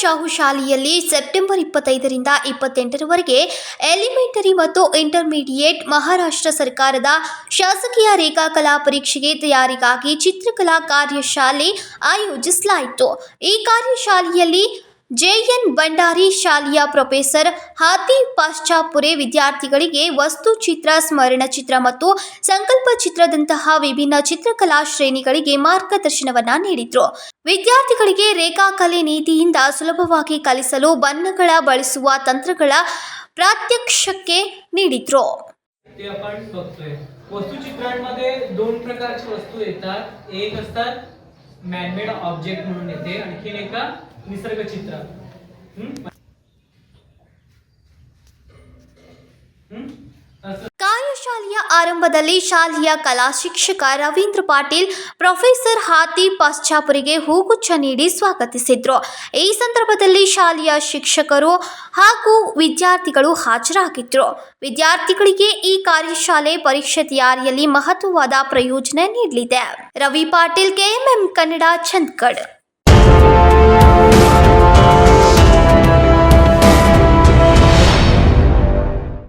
ಶಾಹು ಶಾಲೆಯಲ್ಲಿ ಸೆಪ್ಟೆಂಬರ್ ಇಪ್ಪತ್ತೈದರಿಂದ ಇಪ್ಪತ್ತೆಂಟರವರೆಗೆ ಎಲಿಮೆಂಟರಿ ಮತ್ತು ಇಂಟರ್ಮೀಡಿಯೇಟ್ ಮಹಾರಾಷ್ಟ್ರ ಸರ್ಕಾರದ ಶಾಸಕೀಯ ರೇಖಾಕಲಾ ಪರೀಕ್ಷೆಗೆ ತಯಾರಿಗಾಗಿ ಚಿತ್ರಕಲಾ ಕಾರ್ಯಶಾಲೆ ಆಯೋಜಿಸಲಾಯಿತು. ಈ ಕಾರ್ಯಶಾಲೆಯಲ್ಲಿ ಜೆಎನ್ ಭಂಡಾರಿ ಶಾಲೆಯ ಪ್ರೊಫೆಸರ್ ಹಾತಿ ಪಾಶ್ಚಾಪುರೆ ವಿದ್ಯಾರ್ಥಿಗಳಿಗೆ ವಸ್ತು ಚಿತ್ರ ಸ್ಮರಣ ಚಿತ್ರ ಮತ್ತು ಸಂಕಲ್ಪ ಚಿತ್ರದಂತಹ ವಿಭಿನ್ನ ಚಿತ್ರಕಲಾ ಶ್ರೇಣಿಗಳಿಗೆ ಮಾರ್ಗದರ್ಶನವನ್ನ ನೀಡಿದ್ರು ವಿದ್ಯಾರ್ಥಿಗಳಿಗೆ ರೇಖಾಕಲೆ ನೀತಿಯಿಂದ ಸುಲಭವಾಗಿ ಕಲಿಸಲು ಬಣ್ಣಗಳ ಬಳಸುವ ತಂತ್ರಗಳ ಪ್ರಾತ್ಯಕ್ಷಿಕೆ ನೀಡಿದ್ರು ते आपण बघतोय वस्तुचित्रांमध्ये दोन प्रकारची वस्तू येतात एक असतात मॅनमेड ऑब्जेक्ट म्हणून येते आणखीन एका ನಿಸರ್ಗ ಚಿತ್ರ. ಕಾರ್ಯಶಾಲೆಯ ಆರಂಭದಲ್ಲಿ ಶಾಲೆಯ ಕಲಾ ಶಿಕ್ಷಕ ರವೀಂದ್ರ ಪಾಟೀಲ್, ಪ್ರೊಫೆಸರ್ ಹಾತಿ ಪಾಶ್ಚಾಪುರಿಗೆ ಹೂಗುಚ್ಛ ನೀಡಿ ಸ್ವಾಗತಿಸಿದ್ರು. ಈ ಸಂದರ್ಭದಲ್ಲಿ ಶಾಲೆಯ ಶಿಕ್ಷಕರು ಹಾಗೂ ವಿದ್ಯಾರ್ಥಿಗಳು ಹಾಜರಾಗಿದ್ರು. ವಿದ್ಯಾರ್ಥಿಗಳಿಗೆ ಈ ಕಾರ್ಯಶಾಲೆ ಪರೀಕ್ಷೆ ತಯಾರಿಯಲ್ಲಿ ಮಹತ್ವವಾದ ಪ್ರಯೋಜನ ನೀಡಲಿದೆ. ರವಿ ಪಾಟೀಲ್, ಕೆಎಂಎಂ ಕನ್ನಡ, ಚಂದ್ಗಡ್.